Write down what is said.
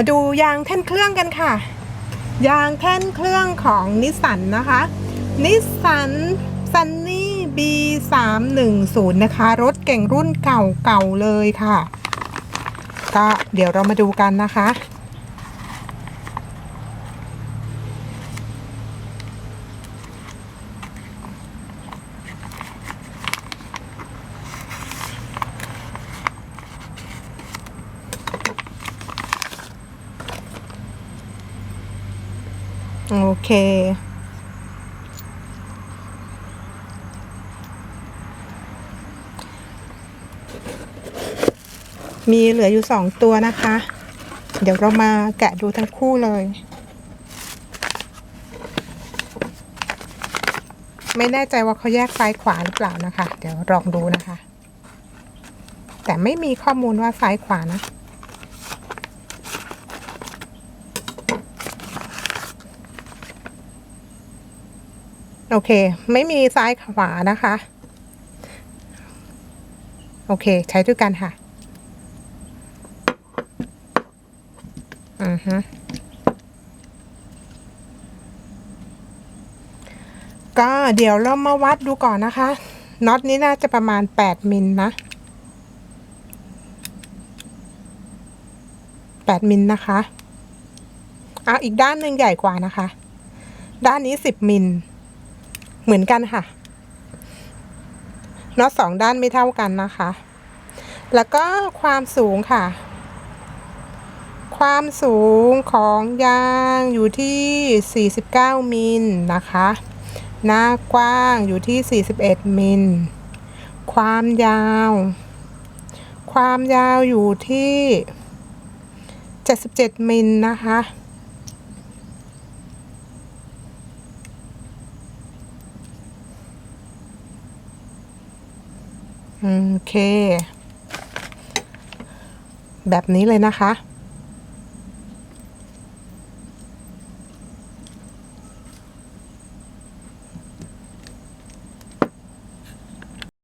มาดูยางแท่นเครื่องกันค่ะ ยางแท่นเครื่องของนิสสันนะคะนิสสันซันนี่ B310 นะคะ รถเก่งรุ่นเก่าๆเลยค่ะ ก็เดี๋ยวเรามาดูกันนะคะ โอเค มีเหลืออยู่สองตัวนะคะ เดี๋ยวเรามาแกะดูทั้งคู่เลย ไม่แน่ใจว่าเขาแยกซ้ายขวาหรือเปล่านะคะ เดี๋ยวลองดูนะคะ แต่ไม่มีข้อมูลว่าซ้ายขวานะ โอเค ไม่มีซ้ายขวานะคะ โอเค ใช้ด้วยกันค่ะ อือฮึก็เดี๋ยวเรามาวัดดูก่อนนะคะน็อตนี้น่าจะประมาณ 8 มิลนะ 8 มิลนะคะอะอีกด้านหนึ่งใหญ่กว่านะคะ ด้านนี้ 10 มิล เหมือนกันค่ะน็อตสองด้านไม่เท่ากันนะคะ แล้วก็ความสูงค่ะ ความสูงของยางอยู่ที่ 49 มิลนะคะ หน้ากว้างอยู่ที่ 41 มิล ความยาว ความยาวอยู่ที่ 77 มิลนะคะ โอเค แบบนี้เลยนะคะ